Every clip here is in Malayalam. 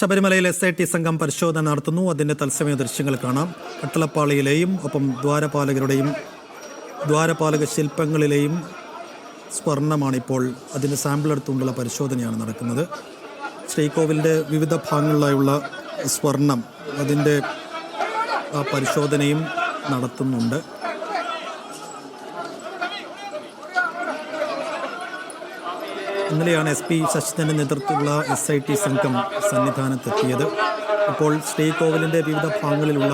ശബരിമലയിൽ എസ് ഐ ടി സംഘം പരിശോധന നടത്തുന്നു. അതിന്റെ തത്സമയ ദൃശ്യങ്ങൾ കാണാം. കട്ടളപ്പാളിയിലെയും ഒപ്പം ദ്വാരപാലകരുടെയും ദ്വാരപാലക ശില്പങ്ങളിലെയും സ്വർണമാണിപ്പോൾ അതിന്റെ സാമ്പിൾ എടുത്തുകൊണ്ടുള്ള പരിശോധനയാണ് നടക്കുന്നത്. ശ്രീകോവിലിന്റെ വിവിധ ഭാഗങ്ങളിലായുള്ള സ്വർണം അതിന്റെ പരിശോധനയും നടത്തുന്നുണ്ട്. ഇന്നലെയാണ് എസ് പി ശശിധന്റെ നേതൃത്വത്തിലുള്ള എസ് ഐ ടി സംഘം സന്നിധാനത്തെത്തിയത്. ഇപ്പോൾ ശ്രീകോവിലിന്റെ വിവിധ ഭാഗങ്ങളിലുള്ള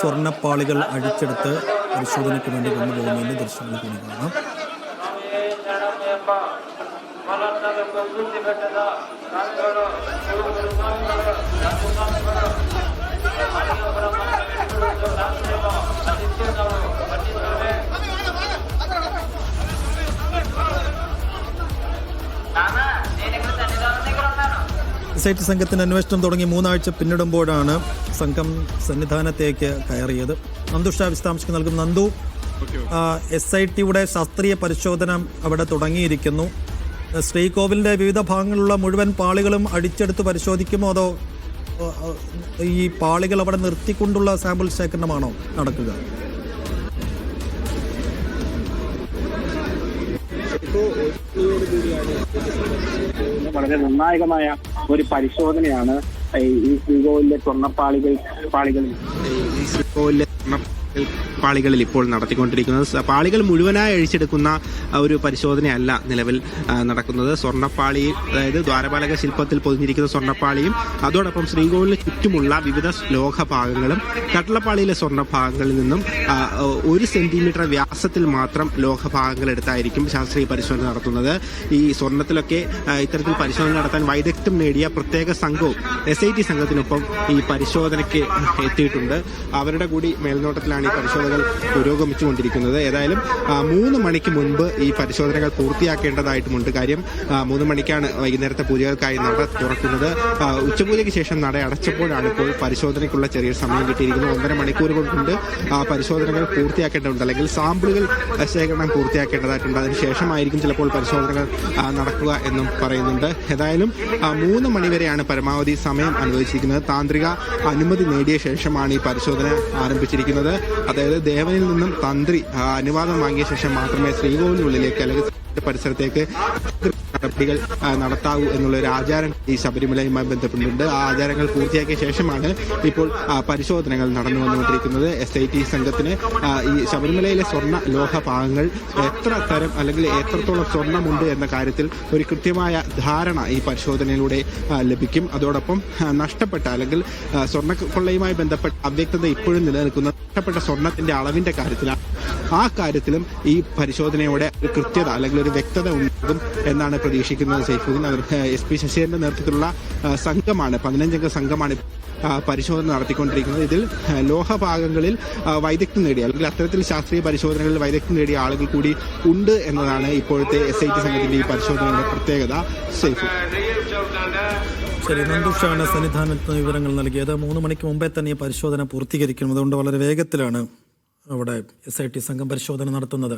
സ്വർണപ്പാളികൾ അഴിച്ചെടുത്ത് പരിശോധനയ്ക്ക് വേണ്ടി കൊണ്ടുപോകുന്നതിന്റെ ദൃശ്യങ്ങൾ കൂടി കാണാം. എസ് സംഘത്തിന് സംഘത്തിന്റെ അന്വേഷണം തുടങ്ങി മൂന്നാഴ്ച പിന്നിടുമ്പോഴാണ് സംഘം സന്നിധാനത്തേക്ക് കയറിയത്. നന്ദുഷ വിശദാംശങ്ങൾ നൽകും. നന്ദു എസ് ഐ ടിയുടെ ശാസ്ത്രീയ പരിശോധന അവിടെ തുടങ്ങിയിരിക്കുന്നു. ശ്രീകോവിലിന്റെ വിവിധ ഭാഗങ്ങളിലുള്ള മുഴുവൻ പാളികളും അടിച്ചെടുത്ത് പരിശോധിക്കുമോ അതോ ഈ പാളികൾ അവിടെ നിർത്തിക്കൊണ്ടുള്ള സാമ്പിൾ ശേഖരണമാണോ നടക്കുക? വളരെ നിർണായകമായ ഒരു പരിശോധനയാണ് ഈ ശ്രീകോവിലെ സ്വർണപ്പാളികൾ പാളികളിൽ പാളികളിൽ ഇപ്പോൾ നടത്തിക്കൊണ്ടിരിക്കുന്നത്. പാളികൾ മുഴുവനായി അഴിച്ചെടുക്കുന്ന ഒരു പരിശോധനയല്ല നിലവിൽ നടക്കുന്നത്. സ്വർണപ്പാളി അതായത് ദ്വാരപാലക ശില്പത്തിൽ പൊതിഞ്ഞിരിക്കുന്ന സ്വർണപ്പാളിയും അതോടൊപ്പം ശ്രീകോവിലിന് ചുറ്റുമുള്ള വിവിധ ലോഹഭാഗങ്ങളും കട്ടളപ്പാളിയിലെ സ്വർണഭാഗങ്ങളിൽ നിന്നും ഒരു സെന്റിമീറ്റർ വ്യാസത്തിൽ മാത്രം ലോഹഭാഗങ്ങൾ എടുത്തായിരിക്കും ശാസ്ത്രീയ പരിശോധന നടത്തുന്നത്. ഈ സ്വർണത്തിലൊക്കെ ഇത്തരത്തിൽ പരിശോധന നടത്താൻ വൈദഗ്ധ്യം നേടിയ പ്രത്യേക സംഘവും എസ് ഐ ടി സംഘത്തിനൊപ്പം ഈ പരിശോധനയ്ക്ക് എത്തിയിട്ടുണ്ട്. അവരുടെ കൂടി മേൽനോട്ടത്തിലാണ് ഈ പരിശോധനകൾ പുരോഗമിച്ചുകൊണ്ടിരിക്കുന്നത്. ഏതായാലും മൂന്ന് മണിക്ക് മുൻപ് ഈ പരിശോധനകൾ പൂർത്തിയാക്കേണ്ടതായിട്ടുമുണ്ട്. കാര്യം മൂന്ന് മണിക്കാണ് വൈകുന്നേരത്തെ പൂജകൾക്കായി നട തുറക്കുന്നത്. ഉച്ചപൂജയ്ക്ക് ശേഷം നട അടച്ചപ്പോഴാണ് ഇപ്പോൾ പരിശോധനയ്ക്കുള്ള ചെറിയ സമയം കിട്ടിയിരിക്കുന്നത്. ഒന്നര മണിക്കൂർ കൊണ്ട് പരിശോധനകൾ പൂർത്തിയാക്കേണ്ടതുണ്ട്. അല്ലെങ്കിൽ സാമ്പിളുകൾ ശേഖരണം പൂർത്തിയാക്കേണ്ടതായിട്ടുണ്ട്. അതിനുശേഷമായിരിക്കും ചിലപ്പോൾ പരിശോധനകൾ നടക്കുക എന്നും പറയുന്നുണ്ട്. ഏതായാലും മൂന്ന് മണിവരെയാണ് പരമാവധി സമയം അനുവദിച്ചിരിക്കുന്നത്. താന്ത്രിക അനുമതി നേടിയ ശേഷമാണ് ഈ പരിശോധന ആരംഭിച്ചിരിക്കുന്നത്. അതായത് ദേവനിൽ നിന്നും തന്ത്രി അനുവാദം വാങ്ങിയ ശേഷം മാത്രമേ ശ്രീകോവിലിനുള്ളിലേക്ക് അല്ലെങ്കിൽ പരിസരത്തേക്ക് നടപടികൾ നടത്താവൂ എന്നുള്ള ഒരു ആചാരം ഈ ശബരിമലയുമായി ബന്ധപ്പെട്ടിട്ടുണ്ട്. ആ ആചാരങ്ങൾ പൂർത്തിയാക്കിയ ശേഷമാണ് ഇപ്പോൾ പരിശോധനകൾ നടന്നു വന്നുകൊണ്ടിരിക്കുന്നത് എസ് ഐ ടി സംഘത്തിന് ഈ ശബരിമലയിലെ സ്വർണ ലോഹ ഭാഗങ്ങൾ എത്ര തരം അല്ലെങ്കിൽ എത്രത്തോളം സ്വർണമുണ്ട് എന്ന കാര്യത്തിൽ ഒരു കൃത്യമായ ധാരണ ഈ പരിശോധനയിലൂടെ ലഭിക്കും. അതോടൊപ്പം നഷ്ടപ്പെട്ട അല്ലെങ്കിൽ ആ, സ്വർണ കൊള്ളയുമായി ബന്ധപ്പെട്ട അവ്യക്തത ഇപ്പോഴും നിലനിൽക്കുന്ന നഷ്ടപ്പെട്ട സ്വർണത്തിന്റെ അളവിന്റെ കാര്യത്തിലാണ്. ആ കാര്യത്തിലും ഈ പരിശോധനയോടെ ഒരു കൃത്യത അല്ലെങ്കിൽ ഒരു വ്യക്തത ഉണ്ടാകും എന്നാണ് പ്രതീക്ഷിക്കുന്നത് സൈഫുദ്ദീൻ. അവർ എസ് പി ശശിധരന്റെ നേതൃത്വത്തിലുള്ള സംഘമാണ് പതിനഞ്ചംഗ സംഘമാണ് പരിശോധന നടത്തിക്കൊണ്ടിരിക്കുന്നത്. ഇതിൽ ലോഹഭാഗങ്ങളിൽ വൈദഗ്ധ്യം നേടിയ അല്ലെങ്കിൽ അത്തരത്തിൽ ശാസ്ത്രീയ പരിശോധനകളിൽ വൈദഗ്ധ്യം നേടിയ ആളുകൾ കൂടി ഉണ്ട് എന്നതാണ് ഇപ്പോഴത്തെ എസ് ഐ ടി സംഘത്തിന്റെ ഈ പരിശോധനയുടെ പ്രത്യേകത. സൈഫു. ശരി നന്ദുഷാണ് സന്നിധാനത്ത് വിവരങ്ങൾ നൽകിയത്. മൂന്ന് മണിക്ക് മുമ്പേ തന്നെ ഈ പരിശോധന പൂർത്തീകരിക്കണം അതുകൊണ്ട് വളരെ വേഗത്തിലാണ് അവിടെ എസ് ഐ ടി സംഘം പരിശോധന നടത്തുന്നത്.